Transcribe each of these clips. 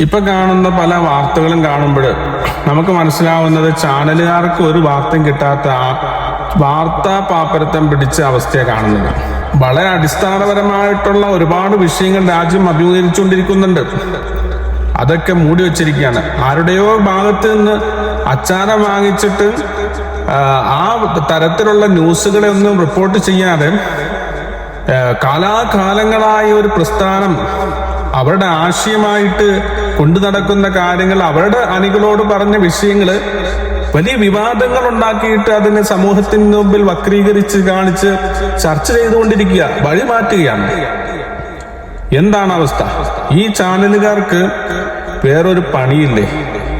ഇപ്പൊ കാണുന്ന പല വാർത്തകളും കാണുമ്പോൾ നമുക്ക് മനസ്സിലാവുന്നത് ചാനലുകാർക്ക് ഒരു വാർത്തയും കിട്ടാത്ത വാർത്താ പാപ്പരത്തം പിടിച്ച അവസ്ഥയെ കാണുന്നത്. വളരെ അടിസ്ഥാനപരമായിട്ടുള്ള ഒരുപാട് വിഷയങ്ങൾ രാജ്യം അഭിമുഖീകരിച്ചുകൊണ്ടിരിക്കുന്നുണ്ട്. അതൊക്കെ മൂടി വച്ചിരിക്കുകയാണ്. ആരുടെയോ ഭാഗത്ത് നിന്ന് അച്ചാരം വാങ്ങിച്ചിട്ട് ആ, തരത്തിലുള്ള ന്യൂസുകളെ ഒന്നും റിപ്പോർട്ട് ചെയ്യാതെ കാലാകാലങ്ങളായി ഒരു പ്രസ്ഥാനം അവരുടെ ആശയമായിട്ട് കൊണ്ടു നടക്കുന്ന കാര്യങ്ങൾ അവരുടെ അണികളോട് പറഞ്ഞ വിഷയങ്ങൾ വലിയ വിവാദങ്ങൾ ഉണ്ടാക്കിയിട്ട് അതിനെ സമൂഹത്തിന് മുമ്പിൽ വക്രീകരിച്ച് കാണിച്ച് ചർച്ച ചെയ്തുകൊണ്ടിരിക്കുക വഴി മാറ്റുകയാണ്. എന്താണ് അവസ്ഥ? ഈ ചാനലുകാർക്ക് വേറൊരു പണിയില്ലേ?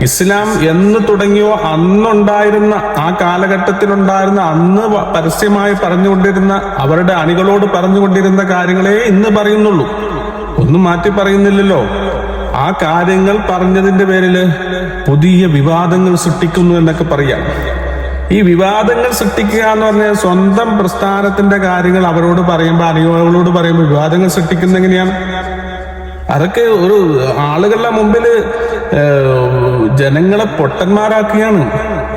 ഇസ്ലാം എന്ന് തുടങ്ങിയോ അന്നുണ്ടായിരുന്ന ആ കാലഘട്ടത്തിലുണ്ടായിരുന്ന അന്ന് പരസ്യമായി പറഞ്ഞുകൊണ്ടിരുന്ന അവരുടെ അണികളോട് പറഞ്ഞുകൊണ്ടിരുന്ന കാര്യങ്ങളെ ഇന്ന് പറയുന്നുള്ളൂ. ഒന്നും മാറ്റി പറയുന്നില്ലല്ലോ. ആ കാര്യങ്ങൾ പറഞ്ഞതിന്റെ പേരിൽ പുതിയ വിവാദങ്ങൾ സൃഷ്ടിക്കുന്നു എന്നൊക്കെ പറയാം. ഈ വിവാദങ്ങൾ സൃഷ്ടിക്കുക എന്ന് പറഞ്ഞാൽ സ്വന്തം പ്രസ്ഥാനത്തിന്റെ കാര്യങ്ങൾ അവരോട് പറയുമ്പോൾ അണികളോട് പറയുമ്പോൾ വിവാദങ്ങൾ സൃഷ്ടിക്കുന്ന എങ്ങനെയാണ്? അതൊക്കെ ഒരു ആളുകളുടെ മുമ്പിൽ ജനങ്ങളെ പൊട്ടന്മാരാക്കുകയാണ്.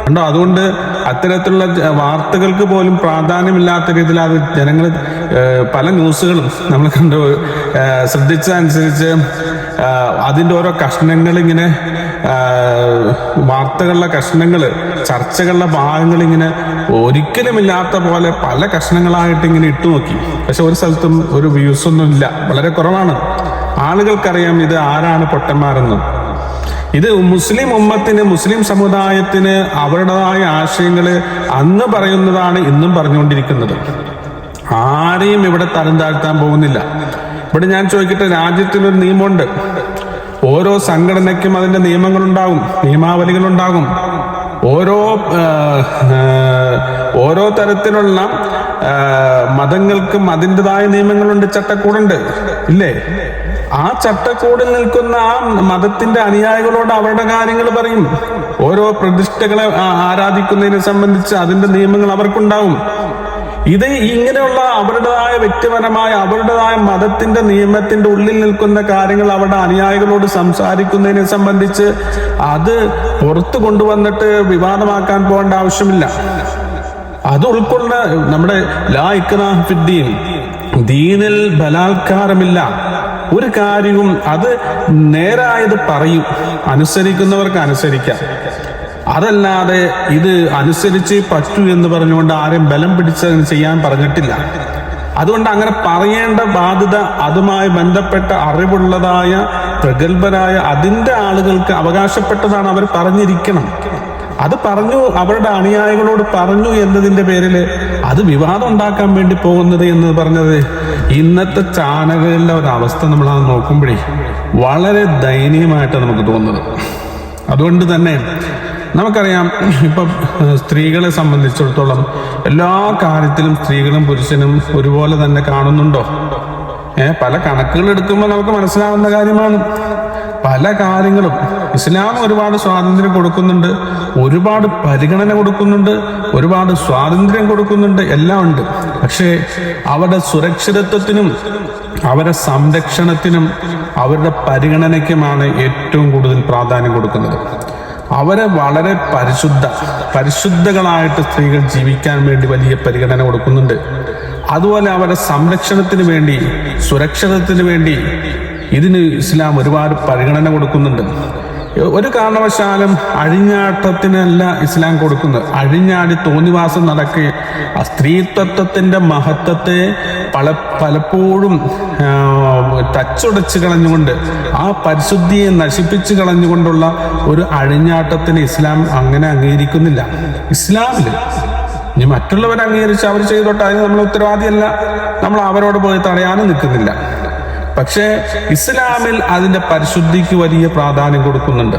കണ്ടോ അതുകൊണ്ട് അത്തരത്തിലുള്ള വാർത്തകൾക്ക് പോലും പ്രാധാന്യമില്ലാത്ത രീതിയിൽ അത് ജനങ്ങൾ പല ന്യൂസുകളും നമ്മൾ കണ്ടു. ശ്രദ്ധിച്ചതനുസരിച്ച് അതിന്റെ ഓരോ കഷ്ണങ്ങൾ ഇങ്ങനെ കഷ്ണങ്ങൾ ചർച്ചകളുടെ ഭാഗങ്ങൾ ഇങ്ങനെ ഒരിക്കലുമില്ലാത്ത പോലെ പല കഷ്ണങ്ങളായിട്ട് ഇങ്ങനെ ഇട്ടു നോക്കി. പക്ഷെ ഒരു സ്ഥലത്തും ഒരു വ്യൂസ് ഒന്നും ഇല്ല. വളരെ കുറവാണ്. ആളുകൾക്കറിയാം ഇത് ആരാണ് പൊട്ടന്മാരെന്നും. ഇത് മുസ്ലിം ഉമ്മത്തിന് മുസ്ലിം സമുദായത്തിന് അവരുടേതായ ആശയങ്ങൾ അന്ന് പറയുന്നതാണ് ഇന്നും പറഞ്ഞുകൊണ്ടിരിക്കുന്നത്. ആരെയും ഇവിടെ തരം താഴ്ത്താൻ പോകുന്നില്ല. ഇവിടെ ഞാൻ ചോദിക്കട്ടെ രാജ്യത്തിനൊരു നിയമമുണ്ട്. ഓരോ സംഘടനയ്ക്കും അതിന്റെ നിയമങ്ങളുണ്ടാകും നിയമാവലികളുണ്ടാകും. ഓരോ ഓരോ തരത്തിലുള്ള മതങ്ങൾക്കും അതിന്റെതായ നിയമങ്ങളുണ്ട് ചട്ടക്കൂടുണ്ട്. ഇല്ലേ? ആ ചട്ടക്കൂടിൽ നിൽക്കുന്ന ആ മതത്തിന്റെ അനുയായികളോട് അവരുടെ കാര്യങ്ങൾ പറയും. ഓരോ പ്രതിഷ്ഠകളെ ആരാധിക്കുന്നതിനെ സംബന്ധിച്ച് അതിന്റെ നിയമങ്ങൾ അവർക്കുണ്ടാവും. ഇത് ഇങ്ങനെയുള്ള അവരുടേതായ വ്യക്തിപരമായ അവരുടേതായ മതത്തിന്റെ നിയമത്തിന്റെ ഉള്ളിൽ നിൽക്കുന്ന കാര്യങ്ങൾ അവരുടെ അനുയായികളോട് സംസാരിക്കുന്നതിനെ സംബന്ധിച്ച് അത് പുറത്തു കൊണ്ടുവന്നിട്ട് വിവാദമാക്കാൻ പോകേണ്ട ആവശ്യമില്ല. അത് ഉൾക്കൊള്ള നമ്മുടെ ലാ ഇക്റാഹ ഫിദ്ദീൻ ദീനിൽ ബലാത്കാരമില്ല. ഒരു കാര്യവും അത് നേരായത് പറയും. അനുസരിക്കുന്നവർക്ക് അനുസരിക്കാം. അതല്ലാതെ ഇത് അനുസരിച്ച് പറ്റൂ എന്ന് പറഞ്ഞുകൊണ്ട് ആരെയും ബലം പിടിച്ച് ചെയ്യാൻ പറഞ്ഞിട്ടില്ല. അതുകൊണ്ട് അങ്ങനെ പറയേണ്ട ബാധ്യത അതുമായി ബന്ധപ്പെട്ട അറിവുള്ളതായ പ്രഗത്ഭരായ അതിന്റെ ആളുകൾക്ക് അവകാശപ്പെട്ടതാണ് അവർ പറഞ്ഞിരിക്കണം. അത് പറഞ്ഞു അവരുടെ അനുയായികളോട് പറഞ്ഞു എന്നതിന്റെ പേരിൽ അത് വിവാദം ഉണ്ടാക്കാൻ വേണ്ടി പോകുന്നത് എന്ന് പറഞ്ഞത് ഇന്നത്തെ ചാനലുകളിലെ ഒരവസ്ഥ നമ്മൾ അത് നോക്കുമ്പോഴേ വളരെ ദയനീയമായിട്ട് നമുക്ക് തോന്നുന്നത്. അതുകൊണ്ട് തന്നെ നമുക്കറിയാം ഇപ്പം സ്ത്രീകളെ സംബന്ധിച്ചിടത്തോളം എല്ലാ കാര്യത്തിലും സ്ത്രീകളും പുരുഷനും ഒരുപോലെ തന്നെ കാണുന്നുണ്ടോ? ഏഹ് പല കണക്കുകൾ എടുക്കുമ്പോൾ നമുക്ക് മനസ്സിലാവുന്ന കാര്യമാണ്. പല കാര്യങ്ങളും ഇസ്ലാം ഒരുപാട് സ്വാതന്ത്ര്യം കൊടുക്കുന്നുണ്ട് ഒരുപാട് പരിഗണന കൊടുക്കുന്നുണ്ട് ഒരുപാട് സ്വാതന്ത്ര്യം കൊടുക്കുന്നുണ്ട് എല്ലാം ഉണ്ട്. പക്ഷേ അവരുടെ സുരക്ഷിതത്വത്തിനും അവരുടെ സംരക്ഷണത്തിനും അവരുടെ പരിഗണനയ്ക്കുമാണ് ഏറ്റവും കൂടുതൽ പ്രാധാന്യം കൊടുക്കുന്നത്. അവരെ വളരെ പരിശുദ്ധ പരിശുദ്ധകളായിട്ട് സ്ത്രീകൾ ജീവിക്കാൻ വേണ്ടി വലിയ പരിഗണന കൊടുക്കുന്നുണ്ട്. അതുപോലെ അവരുടെ സംരക്ഷണത്തിന് വേണ്ടി സുരക്ഷിതത്തിന് വേണ്ടി ഇതിന് ഇസ്ലാം ഒരുപാട് പരിഗണന കൊടുക്കുന്നുണ്ട്. ഒരു കാരണവശാലും അഴിഞ്ഞാട്ടത്തിനല്ല ഇസ്ലാം കൊടുക്കുന്നത്. അഴിഞ്ഞാടി തോന്നിവാസം നടക്കുക ആ സ്ത്രീത്വത്വത്തിന്റെ മഹത്വത്തെ പല പലപ്പോഴും തച്ചുടച്ച് കളഞ്ഞുകൊണ്ട് ആ പരിശുദ്ധിയെ നശിപ്പിച്ച് കളഞ്ഞുകൊണ്ടുള്ള ഒരു അഴിഞ്ഞാട്ടത്തിന് ഇസ്ലാം അങ്ങനെ അംഗീകരിക്കുന്നില്ല. ഇസ്ലാമിൽ ഇനി മറ്റുള്ളവർ അംഗീകരിച്ച് അവർ ചെയ്തോട്ടെ അതിന് നമ്മൾ ഉത്തരവാദിയല്ല. നമ്മൾ അവരോട് പോയി തടയാനും നിൽക്കുന്നില്ല. പക്ഷേ ഇസ്ലാമിൽ അതിന്റെ പരിശുദ്ധിക്ക് വലിയ പ്രാധാന്യം കൊടുക്കുന്നുണ്ട്.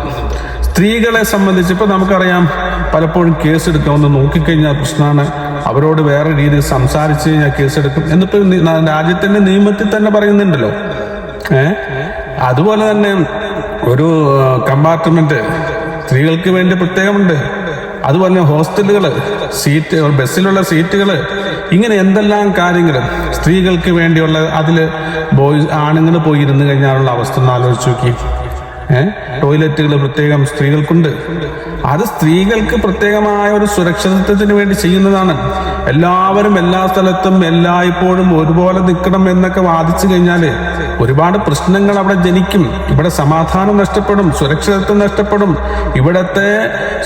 സ്ത്രീകളെ സംബന്ധിച്ച് ഇപ്പൊ നമുക്കറിയാം പലപ്പോഴും കേസ് എടുക്കാമെന്ന് നോക്കിക്കഴിഞ്ഞാൽ പ്രശ്നമാണ് അവരോട് വേറെ രീതിയിൽ സംസാരിച്ചു കഴിഞ്ഞാൽ കേസ് എടുക്കും എന്നിപ്പോ രാജ്യത്തിന്റെ നിയമത്തിൽ തന്നെ പറയുന്നുണ്ടല്ലോ. ഏ? അതുപോലെ തന്നെ ഒരു കമ്പാർട്ട്മെന്റ് സ്ത്രീകൾക്ക് വേണ്ടി പ്രത്യേകമുണ്ട്. അതുപോലെ ഹോസ്റ്റലുകൾ സീറ്റ് ബസ്സിലുള്ള സീറ്റുകൾ ഇങ്ങനെ എന്തെല്ലാം കാര്യങ്ങൾ സ്ത്രീകൾക്ക് വേണ്ടിയുള്ള അതിൽ ബോയ്സ് ആണുങ്ങൾ പോയി ഇരുന്ന് കഴിഞ്ഞാലുള്ള അവസ്ഥ ഒന്ന് ആലോചിച്ച് നോക്കി. ടോയ്ലറ്റുകൾ പ്രത്യേകം സ്ത്രീകൾക്കുണ്ട്. അത് സ്ത്രീകൾക്ക് പ്രത്യേകമായ ഒരു സുരക്ഷിതത്വത്തിന് വേണ്ടി ചെയ്യുന്നതാണ്. എല്ലാവരും എല്ലാ സ്ഥലത്തും എല്ലായ്പ്പോഴും ഒരുപോലെ നിൽക്കണം എന്നൊക്കെ വാദിച്ചു കഴിഞ്ഞാൽ ഒരുപാട് പ്രശ്നങ്ങൾ അവിടെ ജനിക്കും. ഇവിടെ സമാധാനം നഷ്ടപ്പെടും സുരക്ഷിതത്വം നഷ്ടപ്പെടും. ഇവിടത്തെ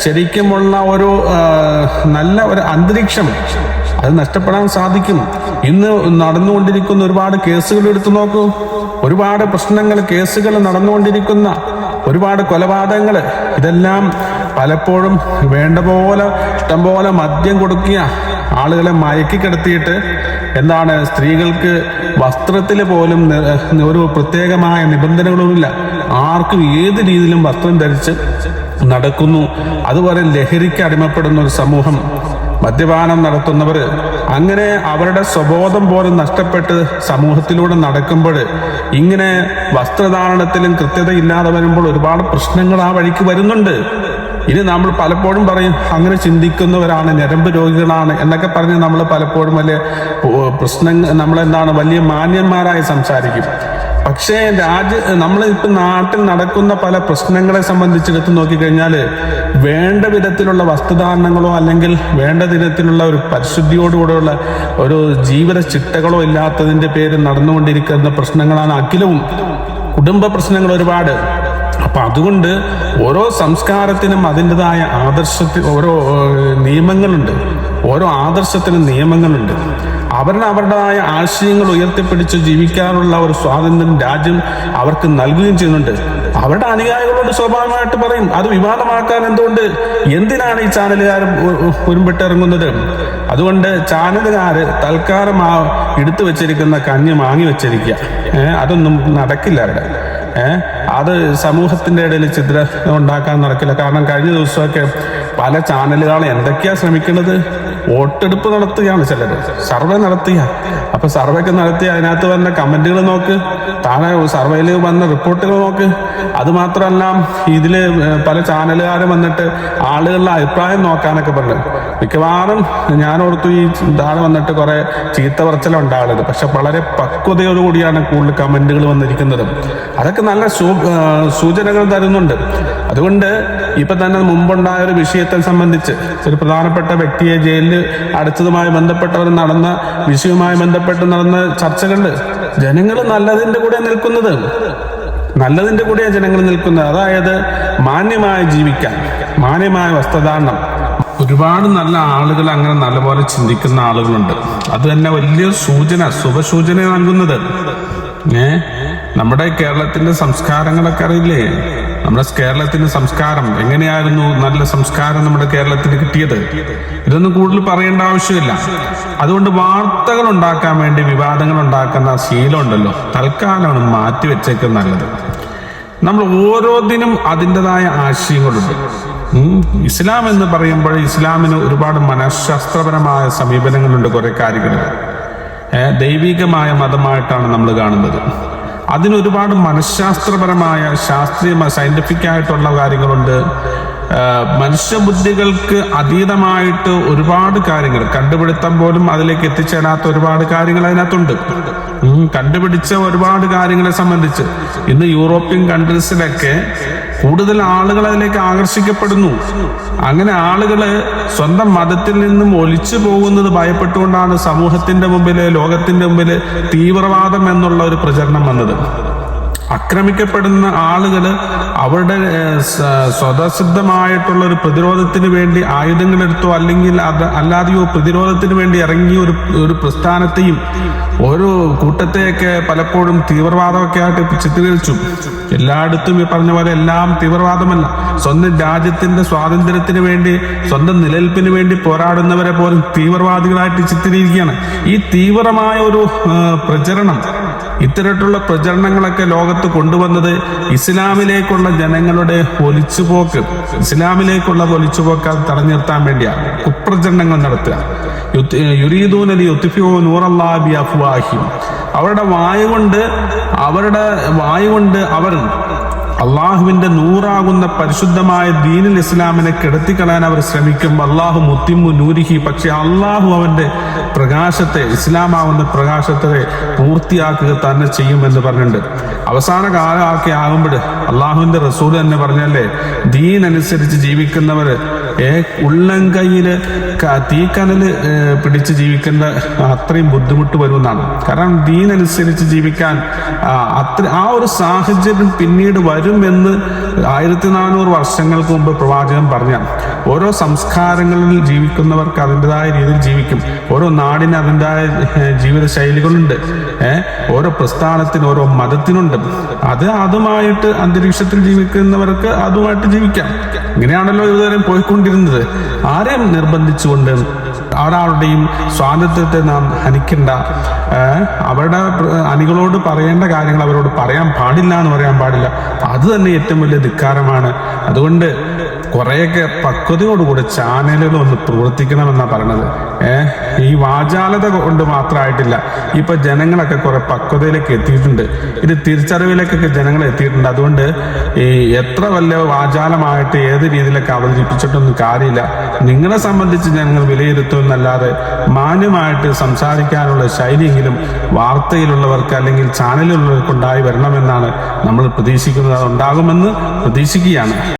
ശരിക്കുമുള്ള ഒരു നല്ല ഒരു അന്തരീക്ഷം അത് നഷ്ടപ്പെടാൻ സാധിക്കും. ഇന്ന് നടന്നുകൊണ്ടിരിക്കുന്ന ഒരുപാട് കേസുകൾ എടുത്തു നോക്കൂ. ഒരുപാട് പ്രശ്നങ്ങൾ കേസുകൾ നടന്നുകൊണ്ടിരിക്കുന്ന ഒരുപാട് കൊലപാതകങ്ങൾ. ഇതെല്ലാം പലപ്പോഴും വേണ്ട പോലെ ഇഷ്ടംപോലെ മദ്യം കൊടുക്കുക ആളുകളെ മയക്കി കിടത്തിയിട്ട് എന്താണ് സ്ത്രീകൾക്ക് വസ്ത്രത്തിൽ പോലും ഒരു പ്രത്യേകമായ നിബന്ധനകളൊന്നുമില്ല. ആർക്കും ഏത് രീതിയിലും വസ്ത്രം ധരിച്ച് നടക്കുന്നു. അതുപോലെ ലഹരിക്ക് അടിമപ്പെടുന്ന ഒരു സമൂഹം മദ്യപാനം നടത്തുന്നവർ അങ്ങനെ അവരുടെ സ്വബോധം പോലും നഷ്ടപ്പെട്ട് സമൂഹത്തിലൂടെ നടക്കുമ്പോൾ ഇങ്ങനെ വസ്ത്രധാരണത്തിലും കൃത്യത ഇല്ലാതെ വരുമ്പോൾ ഒരുപാട് പ്രശ്നങ്ങൾ ആ വഴിക്ക് വരുന്നുണ്ട്. ഇനി നമ്മൾ പലപ്പോഴും പറയും അങ്ങനെ ചിന്തിക്കുന്നവരാണ് ഞരമ്പ് രോഗികളാണ് എന്നൊക്കെ പറഞ്ഞ് നമ്മൾ പലപ്പോഴും വലിയ പ്രശ്നങ്ങൾ നമ്മളെന്താണ് വലിയ മാന്യന്മാരായി സംസാരിക്കും. പക്ഷേ രാജ്യ നമ്മൾ ഇപ്പം നാട്ടിൽ നടക്കുന്ന പല പ്രശ്നങ്ങളെ സംബന്ധിച്ചെടുത്ത് നോക്കിക്കഴിഞ്ഞാൽ വേണ്ട വിധത്തിലുള്ള വസ്തുധാരണങ്ങളോ അല്ലെങ്കിൽ വേണ്ട വിധത്തിലുള്ള ഒരു പരിശുദ്ധിയോടുകൂടെയുള്ള ഒരു ജീവിത ചിട്ടകളോ ഇല്ലാത്തതിന്റെ പേരിൽ നടന്നുകൊണ്ടിരിക്കുന്ന പ്രശ്നങ്ങളാണ് അഖിലവും കുടുംബ പ്രശ്നങ്ങൾ ഒരുപാട്. അപ്പം അതുകൊണ്ട് ഓരോ സംസ്കാരത്തിനും അതിന്റെതായ ആദർശത്തിൽ ഓരോ നിയമങ്ങളുണ്ട്. ഓരോ ആദർശത്തിനും നിയമങ്ങളുണ്ട്. അവരുടെ അവരുടേതായ ആശയങ്ങൾ ഉയർത്തിപ്പിടിച്ച് ജീവിക്കാനുള്ള ഒരു സ്വാതന്ത്ര്യം രാജ്യം അവർക്ക് നൽകുകയും ചെയ്യുന്നുണ്ട്. അവരുടെ അനുയായികളോട് സ്വാഭാവികമായിട്ട് പറയും അത് വിവാദമാക്കാൻ എന്തുകൊണ്ട്? എന്തിനാണ് ഈ ചാനലുകാർ ഉരുമ്പിട്ടിറങ്ങുന്നത്? അതുകൊണ്ട് ചാനലുകാര് തൽക്കാലം ആ എടുത്തു വെച്ചിരിക്കുന്ന കഞ്ഞി വാങ്ങി വെച്ചിരിക്കുക ഏഹ് അതൊന്നും നടക്കില്ല അവിടെ. ഏഹ് അത് സമൂഹത്തിന്റെ ഇടയിൽ ചിത്ര ഉണ്ടാക്കാൻ നടക്കില്ല. കാരണം കഴിഞ്ഞ ദിവസമൊക്കെ പല ചാനലുകളും എന്തൊക്കെയാ ശ്രമിക്കുന്നത്? വോട്ടെടുപ്പ് നടത്തുകയാണ് ചിലർ. സർവേ നടത്തുക അപ്പൊ സർവേക്ക് നടത്തി അതിനകത്ത് വന്ന കമന്റുകൾ നോക്ക്. താഴെ സർവേയിൽ വന്ന റിപ്പോർട്ടുകൾ നോക്ക്. അത് മാത്രമല്ല ഇതിൽ പല ചാനലുകാരും വന്നിട്ട് ആളുകളുടെ അഭിപ്രായം നോക്കാനൊക്കെ പറഞ്ഞു. മിക്കവാറും ഞാൻ ഓർത്തു ഈ താഴെ വന്നിട്ട് കുറെ ചീത്ത പറച്ചിലുണ്ടാകുന്നത് പക്ഷെ വളരെ പക്വതയോടുകൂടിയാണ് കൂടുതൽ കമന്റുകൾ വന്നിരിക്കുന്നത്. അതൊക്കെ നല്ല സൂചനകൾ തരുന്നുണ്ട്. അതുകൊണ്ട് ഇപ്പൊ തന്നെ മുമ്പുണ്ടായ ഒരു വിഷയത്തെ സംബന്ധിച്ച് ഒരു പ്രധാനപ്പെട്ട വ്യക്തിയെ ജയിലിൽ അടച്ചതുമായി ബന്ധപ്പെട്ടവർ നടന്ന വിഷയവുമായി ബന്ധപ്പെട്ട് നടന്ന ചർച്ചകളിൽ ജനങ്ങൾ നല്ലതിന്റെ കൂടെ നിൽക്കുന്നത്. നല്ലതിന്റെ കൂടെ ജനങ്ങൾ നിൽക്കുന്നത്. അതായത് മാന്യമായി ജീവിക്കാൻ മാന്യമായ വസ്ത്രധാരണം. ഒരുപാട് നല്ല ആളുകൾ അങ്ങനെ നല്ലപോലെ ചിന്തിക്കുന്ന ആളുകളുണ്ട്. അത് തന്നെ വലിയ സൂചന ശുഭസൂചന നൽകുന്നത്. ഏ? നമ്മുടെ കേരളത്തിന്റെ സംസ്കാരങ്ങളൊക്കെ അറിയില്ലേ? നമ്മുടെ കേരളത്തിന്റെ സംസ്കാരം എങ്ങനെയായിരുന്നു? നല്ല സംസ്കാരം നമ്മുടെ കേരളത്തിന് കിട്ടിയത്? ഇതൊന്നും കൂടുതൽ പറയേണ്ട ആവശ്യമില്ല. അതുകൊണ്ട് വാർത്തകൾ ഉണ്ടാക്കാൻ വേണ്ടി വിവാദങ്ങൾ ഉണ്ടാക്കുന്ന ശീലം ഉണ്ടല്ലോ തൽക്കാലമാണ് മാറ്റി വെച്ചേക്കുന്നത് നല്ലത്. നമ്മൾ ഓരോന്നിനും അതിന്റെതായ ആശയങ്ങളുണ്ട്. ഇസ്ലാം എന്ന് പറയുമ്പോൾ ഇസ്ലാമിന് ഒരുപാട് മനഃശാസ്ത്രപരമായ സമീപനങ്ങളുണ്ട് കുറെ കാര്യങ്ങൾ. ദൈവികമായ മതമായിട്ടാണ് നമ്മൾ കാണുന്നത്. അതിന് ഒരുപാട് മനഃശാസ്ത്രപരമായ ശാസ്ത്രീയ സയന്റിഫിക് ആയിട്ടുള്ള കാര്യങ്ങളുണ്ട്. മനുഷ്യബുദ്ധികൾക്ക് അതീതമായിട്ട് ഒരുപാട് കാര്യങ്ങൾ. കണ്ടുപിടുത്തം പോലും അതിലേക്ക് എത്തിച്ചേരാത്ത ഒരുപാട് കാര്യങ്ങൾ അതിനകത്തുണ്ട്. കണ്ടുപിടിച്ച ഒരുപാട് കാര്യങ്ങളെ സംബന്ധിച്ച് ഇന്ന് യൂറോപ്യൻ കൺട്രീസിലൊക്കെ കൂടുതൽ ആളുകൾ അതിലേക്ക് ആകർഷിക്കപ്പെടുന്നു. അങ്ങനെ ആളുകൾ സ്വന്തം മതത്തിൽ നിന്നും ഒലിച്ചു പോകുന്നത് ഭയപ്പെട്ടുകൊണ്ടാണ് സമൂഹത്തിന്റെ മുമ്പിൽ ലോകത്തിന്റെ മുമ്പിൽ തീവ്രവാദം എന്നുള്ള ഒരു പ്രചരണം വന്നത്. ആക്രമിക്കപ്പെടുന്ന ആളുകൾ അവരുടെ സ്വതസിദ്ധമായിട്ടുള്ള ഒരു പ്രതിരോധത്തിന് വേണ്ടി ആയുധങ്ങളെടുത്തോ അല്ലെങ്കിൽ അത് അല്ലാതെയോ പ്രതിരോധത്തിന് വേണ്ടി ഇറങ്ങിയ ഒരു ഒരു പ്രസ്ഥാനത്തെയും ഓരോ കൂട്ടത്തെയൊക്കെ പലപ്പോഴും തീവ്രവാദമൊക്കെ ആയിട്ട് ചിത്രീകരിച്ചു. എല്ലായിടത്തും ഈ പറഞ്ഞ പോലെ എല്ലാം തീവ്രവാദമല്ല. സ്വന്തം രാജ്യത്തിന്റെ സ്വാതന്ത്ര്യത്തിന് വേണ്ടി സ്വന്തം നിലനിൽപ്പിന് വേണ്ടി പോരാടുന്നവരെ പോലും തീവ്രവാദികളായിട്ട് ചിത്രീകരിക്കുകയാണ്. ഈ തീവ്രമായ ഒരു പ്രചരണം ഇത്തരത്തിലുള്ള പ്രചരണങ്ങളൊക്കെ ലോകത്ത് കൊണ്ടുവന്നത് ഇസ്ലാമിലേക്കുള്ള ജനങ്ങളുടെ ഒലിച്ചുപോക്ക് ഇസ്ലാമിലേക്കുള്ള ഒലിച്ചുപോക്ക് അത് തടഞ്ഞു നിർത്താൻ വേണ്ടിയാണ്. കുപ്രചരണങ്ങൾ നടത്തുക. യുരീദൂനലി യുത്തിഫിയോ നൂറല്ലാബി അഫ്വാഹിം. അവരുടെ വായുകൊണ്ട് അവരുടെ വായുകൊണ്ട് അവർ അള്ളാഹുവിന്റെ നൂറാകുന്ന പരിശുദ്ധമായ ദീനിൽ ഇസ്ലാമിനെ കെടുത്തിക്കളയാൻ അവർ ശ്രമിക്കും. അള്ളാഹു മുത്തിമു നൂരിഹി. പക്ഷെ അള്ളാഹു അവന്റെ പ്രകാശത്തെ ഇസ്ലാമാവുന്ന പ്രകാശത്തെ പൂർത്തിയാക്കുക തന്നെ ചെയ്യുമെന്ന് പറഞ്ഞിട്ടുണ്ട്. അവസാന കാലമാക്കി ആകുമ്പോൾ അള്ളാഹുവിന്റെ റസൂൽ തന്നെ പറഞ്ഞല്ലേ ദീൻ അനുസരിച്ച് ജീവിക്കുന്നവര് ഏ ഉള്ളംകൈയിൽ തീക്കനൽ പിടിച്ച് ജീവിക്കേണ്ട അത്രയും ബുദ്ധിമുട്ട് വരുമെന്നാണ്. കാരണം ദീൻ അനുസരിച്ച് ജീവിക്കാൻ അത്ര ആ ഒരു സാഹചര്യം പിന്നീട് വരുമെന്ന് ആയിരത്തി നാനൂറ് വർഷങ്ങൾക്ക് മുമ്പ് പ്രവാചകൻ പറഞ്ഞാണ്. ഓരോ സംസ്കാരങ്ങളിൽ ജീവിക്കുന്നവർക്ക് അതിന്റെതായ രീതിയിൽ ജീവിക്കും. ഓരോ നാടിന് അതിന്റെതായ ജീവിത ശൈലികളുണ്ട് ഏഹ് ഓരോ പ്രസ്ഥാനത്തിനും ഓരോ മതത്തിനുണ്ട്. അത് അതുമായിട്ട് അന്തരീക്ഷത്തിൽ ജീവിക്കുന്നവർക്ക് അതുമായിട്ട് ജീവിക്കാം. ഇങ്ങനെയാണല്ലോ ഇതുവരെ പോയിക്കൊണ്ടിരുന്നത്. ആരെയും നിർബന്ധിച്ചുകൊണ്ട് ഒരാളുടെയും സ്വാതന്ത്ര്യത്തെ നാം ഹനിക്കണ്ട. അവരുടെ അണികളോട് പറയേണ്ട കാര്യങ്ങൾ അവരോട് പറയാൻ പാടില്ല എന്ന് പറയാൻ പാടില്ല. അത് തന്നെ ഏറ്റവും വലിയ ധിക്കാരമാണ്. അതുകൊണ്ട് കുറേയൊക്കെ പക്വതയോടുകൂടി ചാനലുകൾ ഒന്ന് പ്രവർത്തിക്കണമെന്നാണ് പറയണത്. ഏഹ് ഈ വാചാലത കൊണ്ട് മാത്രമായിട്ടില്ല ഇപ്പൊ ജനങ്ങളൊക്കെ കുറെ പക്വതയിലേക്ക് എത്തിയിട്ടുണ്ട്. ഇത് തിരിച്ചറിവിലേക്കൊക്കെ ജനങ്ങൾ എത്തിയിട്ടുണ്ട്. അതുകൊണ്ട് ഈ എത്ര വല്ല വാചാലമായിട്ട് ഏത് രീതിയിലൊക്കെ അവതരിപ്പിച്ചിട്ടൊന്നും കാര്യമില്ല. നിങ്ങളെ സംബന്ധിച്ച് ഞങ്ങൾ വിലയിരുത്തുമെന്നല്ലാതെ മാന്യമായിട്ട് സംസാരിക്കാനുള്ള ശൈലിയെങ്കിലും വാർത്തയിലുള്ളവർക്ക് അല്ലെങ്കിൽ ചാനലിലുള്ളവർക്ക് ഉണ്ടായി വരണമെന്നാണ് നമ്മൾ പ്രതീക്ഷിക്കുന്നത്. അത് ഉണ്ടാകുമെന്ന് പ്രതീക്ഷിക്കുകയാണ്.